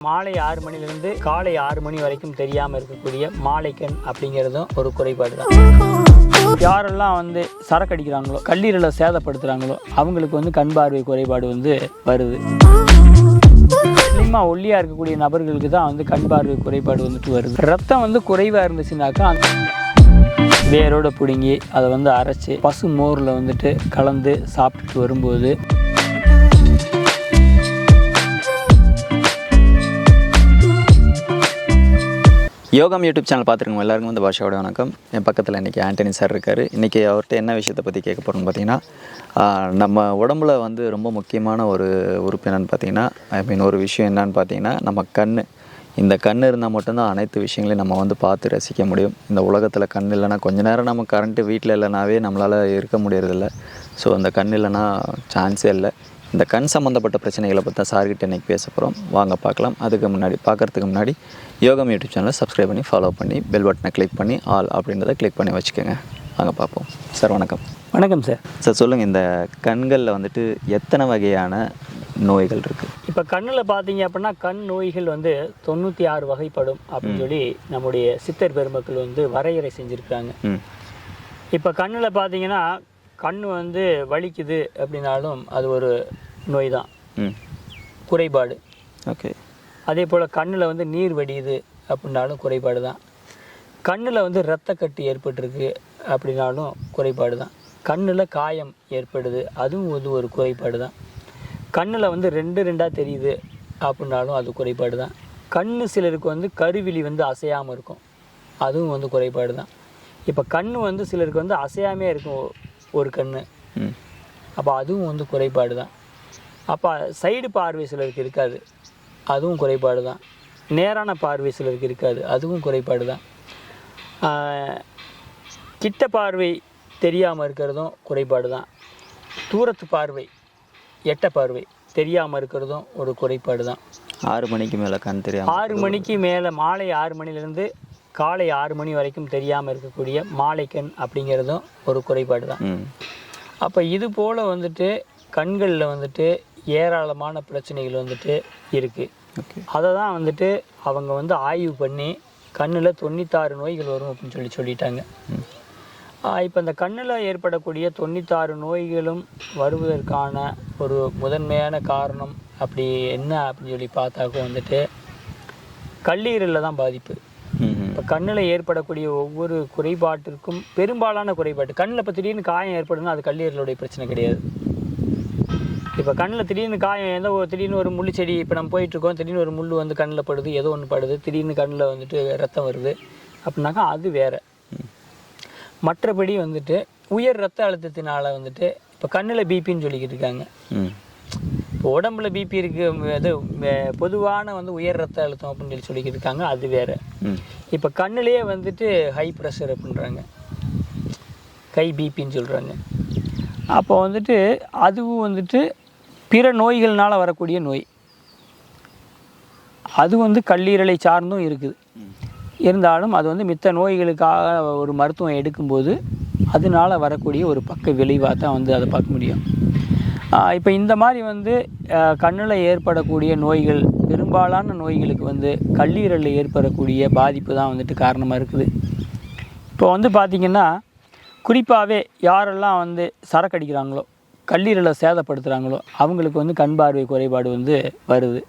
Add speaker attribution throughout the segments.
Speaker 1: மாலை ஆறு மணிலேருந்து காலை ஆறு மணி வரைக்கும் தெரியாமல் இருக்கக்கூடிய மாலைக்கண் அப்படிங்கிறதும் ஒரு குறைபாடு தான் யாரெல்லாம் வந்து சரக்கு அடிக்கிறாங்களோ கல்லீரலை சேதப்படுத்துகிறாங்களோ அவங்களுக்கு வந்து கண் பார்வை குறைபாடு வந்து வருது. ஸ்லிம்மாக ஒல்லியாக இருக்கக்கூடிய நபர்களுக்கு தான் வந்து கண் பார்வை குறைபாடு வந்துட்டு வருது. ரத்தம் வந்து குறைவாக இருந்துச்சுனாக்கா அந்த வேரோட பிடுங்கி அதை வந்து அரைச்சி பசு மோரில் வந்துட்டு கலந்து சாப்பிட்டுட்டு வரும்போது
Speaker 2: யோகம் யூடியூப் சேனல் பார்த்துருக்கோம் எல்லாருக்கும் வந்து பாஷாவோட வணக்கம். என் பக்கத்தில் இன்றைக்கி ஆண்டனி சார் இருக்கார். இன்றைக்கி அவர்கிட்ட என்ன விஷயத்தை பற்றி கேட்க போகிறோம்னு பார்த்தீங்கன்னா நம்ம உடம்புல வந்து ரொம்ப முக்கியமான ஒரு உறுப்பு என்னென்னு பார்த்தீங்கன்னா ஐ மீன் ஒரு விஷயம் என்னன்னு பார்த்தீங்கன்னா நம்ம கண் இந்த கண் இருந்தால் மட்டும்தான் அனைத்து விஷயங்களையும் நம்ம வந்து பார்த்து ரசிக்க முடியும். இந்த உலகத்தில் கண் இல்லைன்னா கொஞ்ச நேரம் நம்ம கரண்ட்டு வீட்டில் இல்லைனாவே நம்மளால் இருக்க முடியறதில்ல. ஸோ அந்த கண் இல்லைன்னா சான்ஸே இல்லை. இந்த கண் சம்மந்தப்பட்ட பிரச்சனைகளை பற்றி தான் சார்கிட்ட இன்றைக்கி பேச போகிறோம் வாங்க பார்க்கலாம். அதுக்கு முன்னாடி பார்க்கறதுக்கு முன்னாடி யோகம் யூடியூப் சேனலை சப்ஸ்கிரைப் பண்ணி ஃபாலோ பண்ணி பெல் பட்டனை கிளிக் பண்ணி ஆல் அப்படின்றத கிளிக் பண்ணி வச்சுக்கோங்க. வாங்க பார்ப்போம். சார் வணக்கம்.
Speaker 1: வணக்கம் சார்
Speaker 2: சார் சொல்லுங்கள் இந்த கண்களில் வந்துட்டு எத்தனை வகையான நோய்கள் இருக்குது
Speaker 1: இப்போ கண்ணில் பார்த்தீங்க அப்படின்னா கண் நோய்கள் வந்து தொண்ணூற்றி ஆறு வகைப்படும் அப்படின்னு சொல்லி நம்முடைய சித்தர் பெருமக்கள் வந்து வரையறை செஞ்சுருக்காங்க.
Speaker 2: ம்.
Speaker 1: இப்போ கண்ணில் பார்த்தீங்கன்னா கண் வந்து வலிக்குது அப்படின்னாலும் அது ஒரு நோய் தான் குறைபாடு.
Speaker 2: ஓகே.
Speaker 1: அதே போல் கண்ணில் வந்து நீர் வடியுது அப்படின்னாலும் குறைபாடு தான் கண்ணில் வந்து இரத்தக்கட்டு ஏற்பட்டிருக்கு அப்படின்னாலும் குறைபாடு தான் கண்ணில் காயம் ஏற்படுது அதுவும் வந்து ஒரு குறைபாடு தான் கண்ணில் வந்து ரெண்டு ரெண்டாக தெரியுது அப்படின்னாலும் அது குறைபாடு தான் கண் சிலருக்கு வந்து கருவிழி வந்து அசையாமல் இருக்கும் அதுவும் வந்து குறைபாடு தான் இப்போ கண் வந்து சிலருக்கு வந்து அசையாமே இருக்கும். ஒரு கண் அப்போ அதுவும் வந்து குறைபாடு தான் அப்போ சைடு பார்வை சிலருக்கு இருக்காது. அதுவும் குறைபாடு தான் நேரான பார்வை சிலருக்கு இருக்காது. அதுவும் குறைபாடு தான் கிட்ட பார்வை தெரியாமல் இருக்கிறதும் குறைபாடு தான் தூரத்து பார்வை எட்ட பார்வை தெரியாமல் இருக்கிறதும் ஒரு குறைபாடு தான்
Speaker 2: ஆறு மணிக்கு மேலே கண் தெரியாமல்
Speaker 1: ஆறு மணிக்கு மேலே மாலை ஆறு மணிலேருந்து காலை ஆறு மணி வரைக்கும் தெரியாமல் இருக்கக்கூடிய மாலைக்கண் அப்படிங்கிறதும் ஒரு குறைபாடு தான் அப்போ இது போல் வந்துட்டு கண்களில் வந்துட்டு ஏராளமான பிரச்சனைகள் வந்துட்டு இருக்குது அதை தான் வந்துட்டு அவங்க வந்து ஆய்வு பண்ணி கண்ணில் தொண்ணூத்தாறு நோய்கள் வரும் அப்படின்னு சொல்லி சொல்லிட்டாங்க. இப்போ இந்த கண்ணில் ஏற்படக்கூடிய தொண்ணூத்தாறு நோய்களும் வருவதற்கான ஒரு முதன்மையான காரணம் அப்படி என்ன அப்படின்னு சொல்லி பார்த்தாக்க வந்துட்டு கல்லீரலில் தான் பாதிப்பு. இப்போ கண்ணில் ஏற்படக்கூடிய ஒவ்வொரு குறைபாட்டிற்கும் பெரும்பாலான குறைபாடு கண்ணில் இப்போ திடீர்னு காயம் ஏற்படுதுன்னா அது கல்லீரலுடைய பிரச்சனை கிடையாது. இப்போ கண்ணில் திடீர்னு காயம் ஏதோ ஒரு திடீர்னு ஒரு முள்ளு செடி இப்போ நம்ம போயிட்டுருக்கோம் திடீர்னு ஒரு முள் வந்து கண்ணில் படுது ஏதோ ஒன்று படுது திடீர்னு கண்ணில் வந்துட்டு ரத்தம் வருது. அப்படின்னாக்கா அது வேற. மற்றபடி வந்துட்டு உயர் ரத்த அழுத்தத்தினால வந்துட்டு இப்போ கண்ணில் பிபின்னு சொல்லிக்கிட்டு இருக்காங்க. இப்போ உடம்புல பிபி இருக்கு மே- பொதுவான வந்து உயர் ரத்த அழுத்தம் அப்படின்னு சொல்லி சொல்லிக்கிட்டு இருக்காங்க அது வேற. இப்போ கண்ணுலேயே வந்துட்டு ஹை ப்ரெஷர் அப்படின்றாங்க கை பிபின்னு சொல்கிறாங்க அப்போ வந்துட்டு அதுவும் வந்துட்டு பிற நோய்கள்னால் வரக்கூடிய நோய். அது வந்து கல்லீரலை சார்ந்தும் இருக்குது. இருந்தாலும் அது வந்து மித்த நோய்களுக்காக ஒரு மருத்துவம் எடுக்கும்போது அதனால வரக்கூடிய ஒரு பக்க விளைவாக தான் வந்து அதை பார்க்க முடியும். இப்போ இந்த மாதிரி வந்து கண்ணில் ஏற்படக்கூடிய நோய்கள் பெரும்பாலான நோய்களுக்கு வந்து கல்லீரலில் ஏற்படக்கூடிய பாதிப்பு தான் வந்துட்டு காரணமாக இருக்குது. இப்போ வந்து பார்த்திங்கன்னா குறிப்பாகவே யாரெல்லாம் வந்து சரக்கு அடிக்கிறாங்களோ கல்லீரலை சேதப்படுத்துகிறாங்களோ அவங்களுக்கு வந்து கண் பார்வை குறைபாடு வந்து வருது.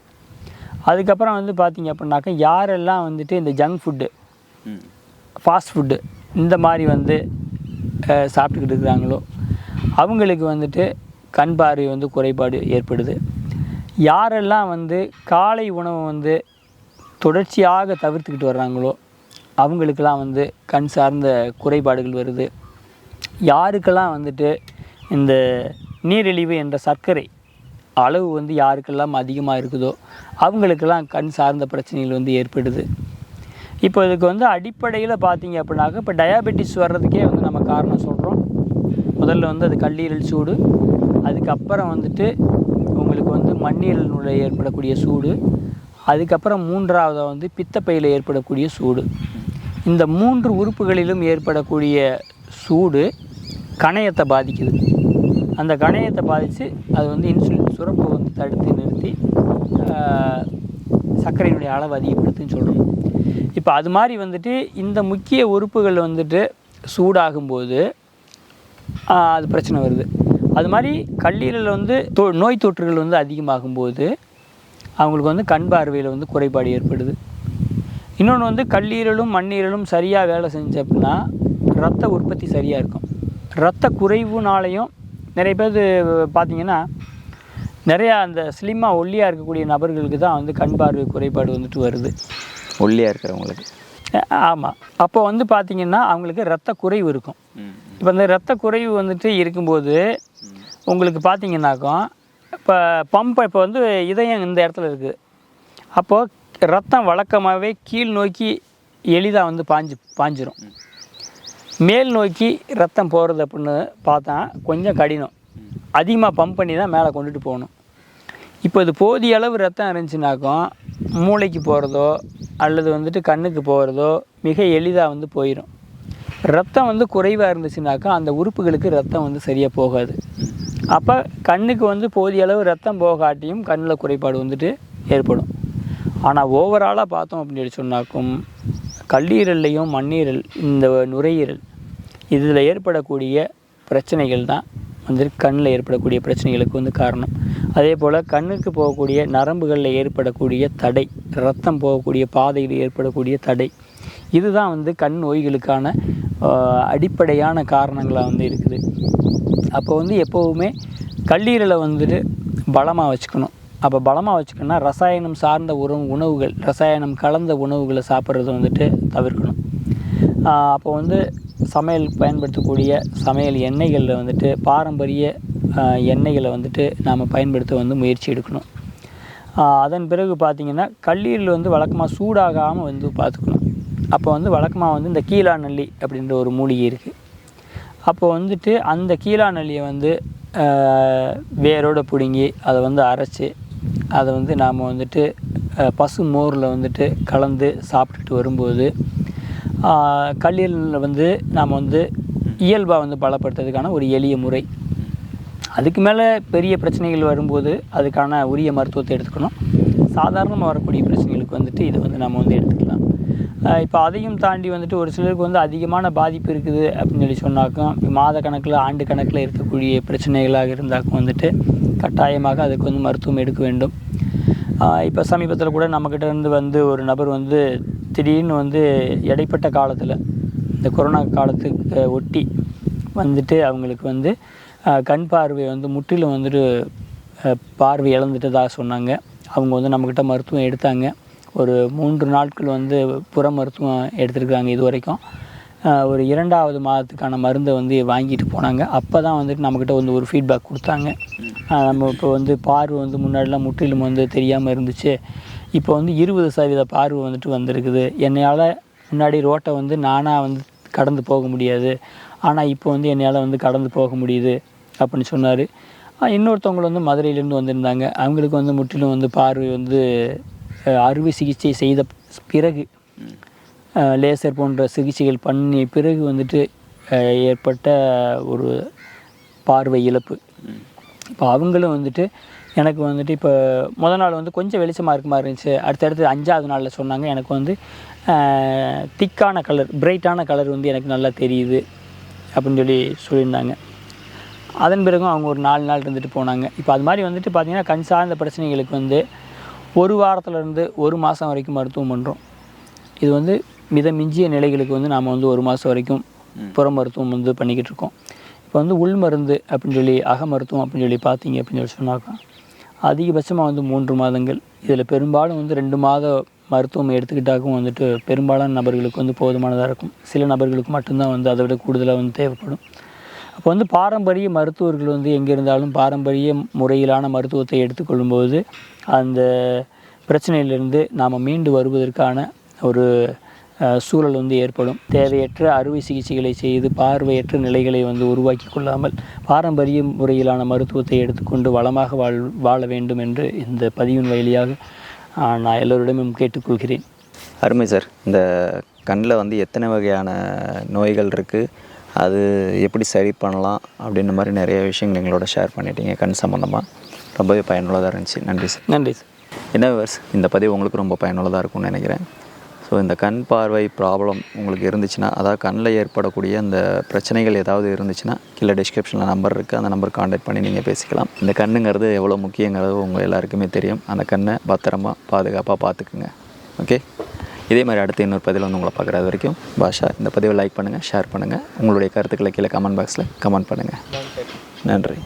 Speaker 1: அதுக்கப்புறம் வந்து பார்த்திங்க அப்படின்னாக்கா யாரெல்லாம் வந்துட்டு இந்த ஜங்க் ஃபுட்டு ஃபாஸ்ட் ஃபுட்டு இந்த மாதிரி வந்து சாப்பிட்டுக்கிட்டு இருக்கிறாங்களோ அவங்களுக்கு வந்துட்டு கண் பார்வை வந்து குறைபாடு ஏற்படுது. யாரெல்லாம் வந்து காலை உணவை வந்து தொடர்ச்சியாக தவிர்த்துக்கிட்டு வர்றாங்களோ அவங்களுக்கெல்லாம் வந்து கண் சார்ந்த குறைபாடுகள் வருது. யாருக்கெல்லாம் வந்துட்டு இந்த நீரிழிவு என்ற சர்க்கரை அளவு வந்து யாருக்கெல்லாம் அதிகமாக இருக்குதோ அவங்களுக்கெல்லாம் கண் சார்ந்த பிரச்சனைகள் வந்து ஏற்படுது. இப்போ இதுக்கு வந்து அடிப்படையில் பார்த்தீங்க அப்படின்னாக்க இப்போ டயாபெட்டிஸ் வர்றதுக்கே வந்து நம்ம காரணம் சொல்கிறோம் முதல்ல வந்து அது கல்லீரல் சூடு அதுக்கப்புறம் வந்துட்டு உங்களுக்கு வந்து மண்ணீரல் ஏற்படக்கூடிய சூடு அதுக்கப்புறம் மூன்றாவது வந்து பித்தப்பையில் ஏற்படக்கூடிய சூடு. இந்த மூன்று உறுப்புகளிலும் ஏற்படக்கூடிய சூடு கணையத்தை பாதிக்குது. அந்த கணையத்தை பாதித்து அது வந்து இன்சுலின் சுரப்பை வந்து தடுத்து நிறுத்தி சர்க்கரையினுடைய அளவு அதிகப்படுத்துன்னு சொல்கிறோம் இப்போ அது மாதிரி வந்துட்டு இந்த முக்கிய உறுப்புகள் வந்துட்டு சூடாகும்போது அது பிரச்சனை வருது. அது மாதிரி கல்லீரலில் வந்து தொ நோய் தொற்றுகள் வந்து அதிகமாகும்போது அவங்களுக்கு வந்து கண் பார்வையில் வந்து குறைபாடு ஏற்படுது. இன்னொன்று வந்து கல்லீரலும் மண்ணீரலும் சரியாக வேலை செஞ்சு அப்படின்னா ரத்த உற்பத்தி சரியாக இருக்கும். ரத்த குறைவுனாலையும் நிறைய பேர் பார்த்தீங்கன்னா நிறையா அந்த ஸ்லிம்மாக ஒல்லியாக இருக்கக்கூடிய நபர்களுக்கு தான் வந்து கண் பார்வை குறைபாடு வந்துட்டு வருது.
Speaker 2: ஒல்லியாக இருக்கிறவங்களுக்கு.
Speaker 1: ஆமாம் அப்போ வந்து பார்த்தீங்கன்னா அவங்களுக்கு ரத்த குறைவு இருக்கும். இப்போ இந்த ரத்த குறைவு வந்துட்டு இருக்கும்போது உங்களுக்கு பார்த்தீங்கன்னாக்கா இப்போ பம்ப் இப்போ வந்து இதயம் இந்த இடத்துல இருக்குது அப்போது ரத்தம் வழக்கமாகவே கீழ் நோக்கி எளிதாக வந்து பாஞ்சு பாஞ்சிரும். மேல் நோக்கி ரத்தம் போகிறது அப்படின்னு பார்த்தா கொஞ்சம் கடினம். அதிகமாக பம்ப் பண்ணி தான் மேலே கொண்டுட்டு போகணும். இப்போ இது போதிய அளவு ரத்தம் இருந்துச்சுனாக்கும் மூளைக்கு போகிறதோ அல்லது வந்துட்டு கண்ணுக்கு போகிறதோ மிக எளிதாக வந்து போயிடும் ரத்தம் வந்து குறைவாக இருந்துச்சுனாக்கா அந்த உறுப்புகளுக்கு ரத்தம் வந்து சரியாக போகாது. அப்போ கண்ணுக்கு வந்து போதிய அளவு ரத்தம் போகாட்டியும் கண்ணில் குறைபாடு வந்துட்டு ஏற்படும். ஆனால் ஓவராலாக பார்த்தோம் அப்படின்னு சொன்னாக்கும் கல்லீரல்லையும் மண்ணீரல் இந்த நுரையீரல் இதில் ஏற்படக்கூடிய பிரச்சனைகள் தான் வந்து கண்ணில் ஏற்படக்கூடிய பிரச்சனைகளுக்கு வந்து காரணம். அதே போல் கண்ணுக்கு போகக்கூடிய நரம்புகளில் ஏற்படக்கூடிய தடை ரத்தம் போகக்கூடிய பாதையில் ஏற்படக்கூடிய தடை இதுதான் வந்து கண் நோய்களுக்கான அடிப்படையான காரணங்களாக வந்து இருக்குது. அப்போ வந்து எப்போவுமே கல்லீரலை வந்துட்டு பலமாக வச்சுக்கணும். அப்போ பலமாக வச்சுக்கணும்னா ரசாயனம் சார்ந்த உணவு உணவுகள் ரசாயனம் கலந்த உணவுகளை சாப்பிட்றத வந்துட்டு தவிர்க்கணும். அப்போ வந்து சமையல் பயன்படுத்தக்கூடிய சமையல் எண்ணெய்களில் வந்துட்டு பாரம்பரிய எண்ணெய்களை வந்துட்டு நாம் பயன்படுத்த வந்து முயற்சி எடுக்கணும். அதன் பிறகு பார்த்திங்கன்னா கல்லீரல் வந்து வழக்கமாக சூடாகாமல் வந்து பார்த்துக்கணும். அப்போ வந்து வழக்கமாக வந்து இந்த கீழா நல்லி அப்படின்ற ஒரு மூலிகை இருக்குது அப்போ வந்துட்டு அந்த கீழா நல்லியை வந்து வேரோடு பிடுங்கி அதை வந்து அரைச்சி அதை வந்து நாம் வந்துட்டு பசு மோரில் வந்துட்டு கலந்து சாப்பிட்டுட்டு வரும்போது கல்லீரலில் வந்து நாம் வந்து இயல்பாக வந்து பலப்படுத்துறதுக்கான ஒரு எளிய முறை. அதுக்கு மேலே பெரிய பிரச்சனைகள் வரும்போது அதுக்கான உரிய மருத்துவத்தை எடுத்துக்கணும். சாதாரணமாக வரக்கூடிய பிரச்சனைகளுக்கு வந்துட்டு இதை வந்து நம்ம வந்து எடுத்துக்கலாம். இப்போ அதையும் தாண்டி வந்துட்டு ஒரு சிலருக்கு வந்து அதிகமான பாதிப்பு இருக்குது அப்படின்னு சொல்லி சொன்னாக்கும் மாத கணக்கில் ஆண்டு கணக்கில் இருக்கக்கூடிய பிரச்சனைகளாக இருந்தாக்கும் வந்துட்டு கட்டாயமாக அதுக்கு வந்து மருத்துவம் எடுக்க வேண்டும். இப்போ சமீபத்தில் கூட நம்மக்கிட்ட இருந்து வந்து ஒரு நபர் வந்து திடீர்னு வந்து இடைப்பட்ட காலத்தில் இந்த கொரோனா காலத்துக்கு ஒட்டி வந்துட்டு அவங்களுக்கு வந்து கண் பார்வை வந்து முற்றிலும் வந்துட்டு பார்வை இழந்துட்டதாக சொன்னாங்க. அவங்க வந்து நம்மக்கிட்ட மருத்துவம் எடுத்தாங்க. ஒரு மூன்று நாட்கள் வந்து புற மருத்துவம் எடுத்திருக்காங்க இது வரைக்கும். ஒரு இரண்டாவது மாதத்துக்கான மருந்தை வந்து வாங்கிட்டு போனாங்க. அப்போ தான் வந்துட்டு நம்மக்கிட்ட வந்து ஒரு ஃபீட்பேக் கொடுத்தாங்க. நம்ம இப்போ வந்து பார்வை வந்து முன்னாடிலாம் முற்றிலும் வந்து தெரியாமல் இருந்துச்சு. இப்போ வந்து இருபது சதவீத பார்வை வந்துட்டு வந்திருக்குது. என்னையால் முன்னாடி ரோட்டை வந்து நானாக வந்து கடந்து போக முடியாது. ஆனால் இப்போ வந்து என்னையால் வந்து கடந்து போக முடியுது அப்படின்னு சொன்னார். இன்னொருத்தவங்க வந்து மதுரையிலேருந்து வந்திருந்தாங்க. அவங்களுக்கு வந்து முற்றிலும் வந்து பார்வை வந்து அறுவை சிகிச்சை செய்த பிறகு லேசர் போன்ற சிகிச்சைகள் பண்ணி பிறகு வந்துட்டு ஏற்பட்ட ஒரு பார்வை இழப்பு. இப்போ அவங்களும் வந்துட்டு எனக்கு வந்துட்டு இப்போ முத நாள் வந்து கொஞ்சம் வெளிச்சமாக இருக்க மாதிரி இருந்துச்சு. அடுத்தடுத்து அஞ்சாவது நாளில் சொன்னாங்க. எனக்கு வந்து திக்கான கலர் பிரைட்டான கலர் வந்து எனக்கு நல்லா தெரியுது அப்படின்னு சொல்லி சொல்லியிருந்தாங்க. அதன் பிறகும் அவங்க ஒரு நாலு நாள் இருந்துட்டு போனாங்க. இப்போ அது மாதிரி வந்துட்டு பார்த்திங்கன்னா கண் சார்ந்த பிரச்சனைகளுக்கு வந்து ஒரு வாரத்துலேருந்து ஒரு மாதம் வரைக்கும் மருத்துவம் பண்ணுறோம் இது வந்து மித மிஞ்சிய நிலைகளுக்கு வந்து நாம் வந்து ஒரு மாதம் வரைக்கும் புற மருத்துவம் வந்து பண்ணிக்கிட்டு இருக்கோம். இப்போ வந்து உள் மருந்து அப்படின்னு சொல்லி அக மருத்துவம் அப்படின்னு சொல்லி பார்த்தீங்க அப்படின்னு சொல்லி சொன்னாக்கா அதிகபட்சமாக வந்து மூன்று மாதங்கள். இதில் பெரும்பாலும் வந்து ரெண்டு மாத மருத்துவம் எடுத்துக்கிட்டாக்கும் வந்துட்டு பெரும்பாலான நபர்களுக்கு வந்து போதுமானதாக இருக்கும். சில நபர்களுக்கு மட்டும்தான் வந்து அதை விட கூடுதலாக வந்து தேவைப்படும். அப்போ வந்து பாரம்பரிய மருத்துவர்கள் வந்து எங்கே இருந்தாலும் பாரம்பரிய முறையிலான மருத்துவத்தை எடுத்துக்கொள்ளும்போது அந்த பிரச்சனையிலிருந்து நாம் மீண்டு வருவதற்கான ஒரு சூழல் வந்து ஏற்படும். தேவையற்ற அறுவை சிகிச்சைகளை செய்து பார்வையற்ற நிலைகளை வந்து உருவாக்கி கொள்ளாமல் பாரம்பரிய முறையிலான மருத்துவத்தை எடுத்துக்கொண்டு வளமாக வாழ் வாழ வேண்டும் என்று இந்த பதிவின் வழியாக நான் எல்லோரிடமும் கேட்டுக்கொள்கிறேன்.
Speaker 2: அருமை சார். இந்த கண்ணில் வந்து எத்தனை வகையான நோய்கள் இருக்குது அது எப்படி சரி பண்ணலாம் அப்படின்ற மாதிரி நிறைய விஷயங்கள் எங்களோட ஷேர் பண்ணிட்டீங்க கண் சம்மந்தமாக ரொம்பவே பயனுள்ளதாக இருந்துச்சு. நன்றி சார்.
Speaker 1: நன்றி சார்.
Speaker 2: என்ன விவர்ஸ் இந்த பதிவு உங்களுக்கு ரொம்ப பயனுள்ளதாக இருக்கும்னு நினைக்கிறேன். ஸோ இந்த கண் பார்வை ப்ராப்ளம் உங்களுக்கு இருந்துச்சுன்னா அதாவது கண்ணில் ஏற்படக்கூடிய அந்த பிரச்சனைகள் ஏதாவது இருந்துச்சுன்னா கீழே டிஸ்கிரிப்ஷனில் நம்பர் இருக்குது அந்த நம்பர் காண்டாக்ட் பண்ணி நீங்கள் பேசிக்கலாம். இந்த கண்ணுங்கிறது எவ்வளோ முக்கியங்கிறது உங்கள் எல்லாருக்குமே தெரியும். அந்த கண்ணை பத்திரமா பாதுகாப்பாக பார்த்துக்குங்க. ஓகே இதே மாதிரி அடுத்து இன்னொரு பதிவில் வந்து உங்களை பார்க்குறது வரைக்கும் பாஷா இந்த பதிவை லைக் பண்ணுங்கள் ஷேர் பண்ணுங்கள் உங்களுடைய கருத்துக்களை கீழே கமெண்ட் பாக்ஸில் கமெண்ட் பண்ணுங்கள் நன்றி.